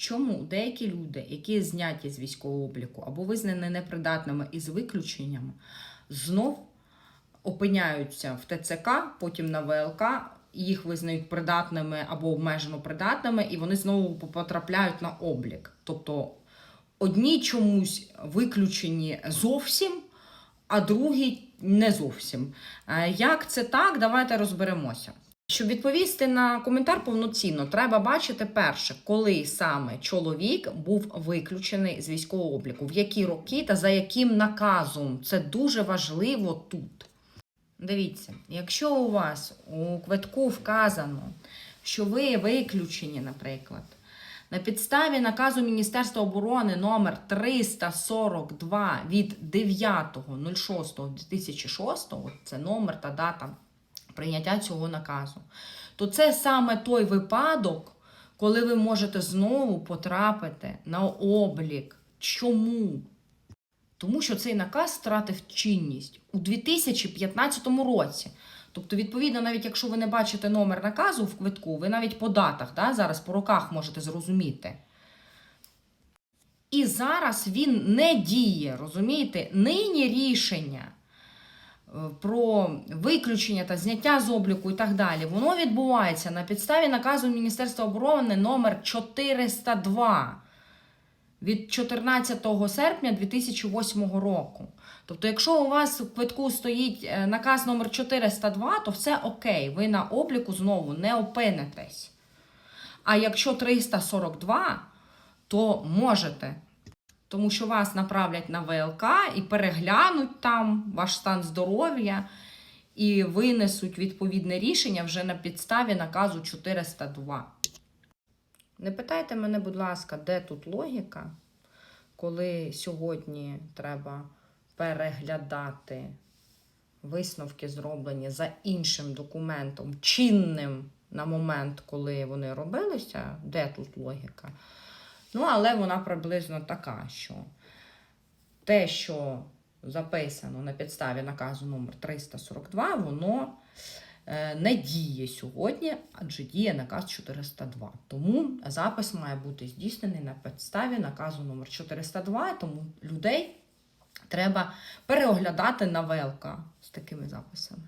Чому деякі люди, які зняті з військового обліку або визнані непридатними із виключенням, знов опиняються в ТЦК, потім на ВЛК, їх визнають придатними або обмежено придатними, і вони знову потрапляють на облік. Тобто одні чомусь виключені зовсім, а другі не зовсім. Е, Як це так? Давайте розберемося. Щоб відповісти на коментар повноцінно, треба бачити перше, коли саме чоловік був виключений з військового обліку, в які роки та за яким наказом. Це дуже важливо тут. Дивіться, якщо у вас у квитку вказано, що ви виключені, наприклад, на підставі наказу Міністерства оборони номер 342 від 9.06.2006, це номер та дата прийняття цього наказу, то це саме той випадок, коли ви можете знову потрапити на облік. Чому? Тому що цей наказ втратив чинність у 2015 році. Тобто, відповідно, навіть якщо ви не бачите номер наказу в квитку, ви навіть по датах, да, зараз по роках можете зрозуміти. І зараз він не діє, розумієте? Нині рішення про виключення та зняття з обліку і так далі, воно відбувається на підставі наказу Міністерства оборони номер 402 від 14 серпня 2008 року. Тобто, якщо у вас в квитку стоїть е, наказ номер 402, то все окей, ви на обліку знову не опинитесь. А якщо 342, то можете. Тому що вас направлять на ВЛК і переглянуть там ваш стан здоров'я і винесуть відповідне рішення вже на підставі наказу 402. Не питайте мене, будь ласка, де тут логіка, коли сьогодні треба переглядати висновки, зроблені за іншим документом, чинним на момент, коли вони робилися, де тут логіка? Ну, але вона приблизно така, що те, що записано на підставі наказу номер 342, воно е, не діє сьогодні, адже діє наказ 402. Тому запис має бути здійснений на підставі наказу номер 402, тому людей треба переоглядати на ВЛК з такими записами.